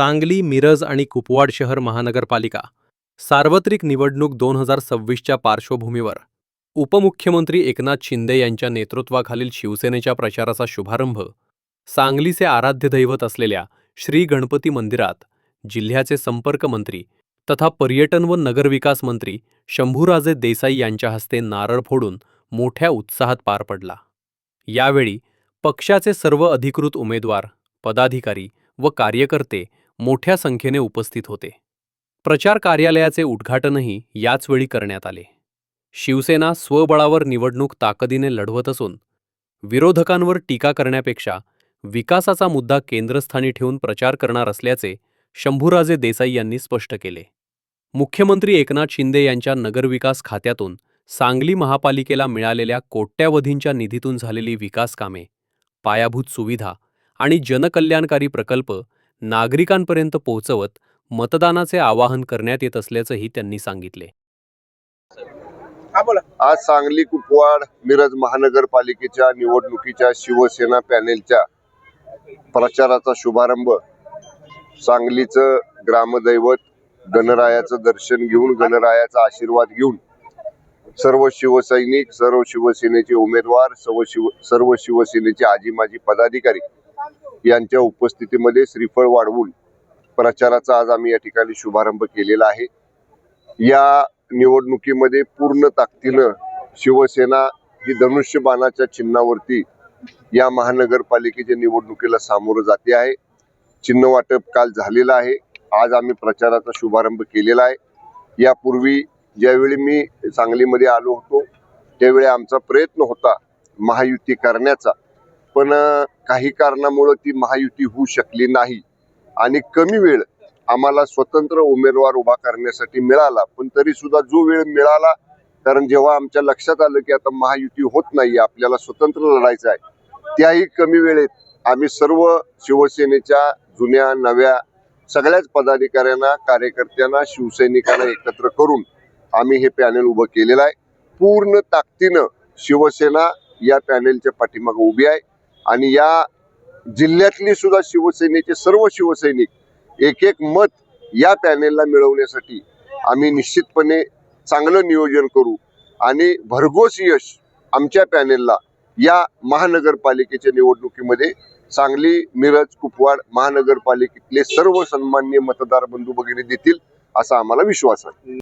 सांगली मिरज आणि कुपवाड शहर महानगरपालिका. सार्वत्रिक निवडणूक दोन हजार सव्वीसच्या पार्श्वभूमीवर. उपमुख्यमंत्री एकनाथ शिंदे यांच्या नेतृत्वाखालील शिवसेनेच्या प्रचाराचा शुभारंभ. सांगलीचे आराध्य दैवत असलेल्या श्री गणपती मंदिरात जिल्ह्याचे संपर्क मंत्री तथा पर्यटन व नगरविकास मंत्री शंभूराजे देसाई यांच्या हस्ते नारळ फोडून मोठ्या उत्साहात पार पडला. यावेळी पक्षाचे सर्व अधिकृत उमेदवार पदाधिकारी व कार्यकर्ते मोठ्या संख्येने उपस्थित होते. प्रचार कार्यालयाचे उद्घाटनही याचवेळी करण्यात आले. शिवसेना स्वबळावर निवडणूक ताकदीने लढवत असून विरोधकांवर टीका करण्यापेक्षा विकासाचा मुद्दा केंद्रस्थानी ठेवून प्रचार करणार असल्याचे शंभूराजे देसाई यांनी स्पष्ट केले. मुख्यमंत्री एकनाथ शिंदे यांच्या नगरविकास खात्यातून सांगली महापालिकेला मिळालेल्या कोट्यावधींच्या निधीतून झालेली विकास कामे पायाभूत सुविधा आणि जनकल्याणकारी प्रकल्प नागरिकांपर्यंत पोहोचवत मतदानाचे आवाहन करण्यात येत असल्याचंही त्यांनी सांगितले. हा बोला. आज सांगली कुपवाड मिरज महानगरपालिकेच्या निवडणुकीच्या शिवसेना पॅनेलच्या प्रचाराचा शुभारंभ सांगलीचं ग्रामदैवत गणरायाचं दर्शन घेऊन गणरायाचा आशीर्वाद घेऊन सर्व शिवसैनिक सर्व शिवसेनेचे उमेदवार सर्व शिव सर्व शिवसेनेचे आजी माजी पदाधिकारी यांच्या उपस्थितीमध्ये श्रीफळ वाढवून प्रचाराचा आज आम्ही या ठिकाणी शुभारंभ केलेला आहे. या निवडणुकीमध्ये पूर्ण ताकदीनं शिवसेना ही धनुष्यबाणाच्या चिन्हावरती या महानगरपालिकेच्या निवडणुकीला सामोरं जाते आहे. चिन्ह वाटप काल झालेलं आहे. आज आम्ही प्रचाराचा शुभारंभ केलेला आहे. यापूर्वी ज्यावेळी मी सांगलीमध्ये आलो होतो त्यावेळी आमचा प्रयत्न होता महायुती करण्याचा. पण काही कारणामुळं ती महायुती होऊ शकली नाही. आणि कमी वेळ आम्हाला स्वतंत्र उमेदवार उभा करण्यासाठी मिळाला. पण तरी सुद्धा जो वेळ मिळाला कारण जेव्हा आमच्या लक्षात आलं की आता महायुती होत नाही आपल्याला स्वतंत्र लढायचं आहे त्याही कमी वेळेत आम्ही सर्व शिवसेनेच्या जुन्या नव्या सगळ्याच पदाधिकाऱ्यांना कार्यकर्त्यांना शिवसैनिकांना एकत्र करून आम्ही हे पॅनल उभं केलेलं आहे. पूर्ण ताकदीनं शिवसेना या पॅनेलच्या पाठीमागे उभी आहे. आणि या जिल्ह्यातली सुद्धा शिवसेनेचे सर्व शिवसैनिक एक एक मत या पॅनेलला मिळवण्यासाठी आम्ही निश्चितपणे चांगलं नियोजन करू आणि भरघोस यश आमच्या पॅनेलला या महानगरपालिकेच्या निवडणुकीमध्ये सांगली मिरज कुपवाड महानगरपालिकेतले सर्व सन्मान्य मतदार बंधू भगिनी देतील असा आम्हाला विश्वास आहे.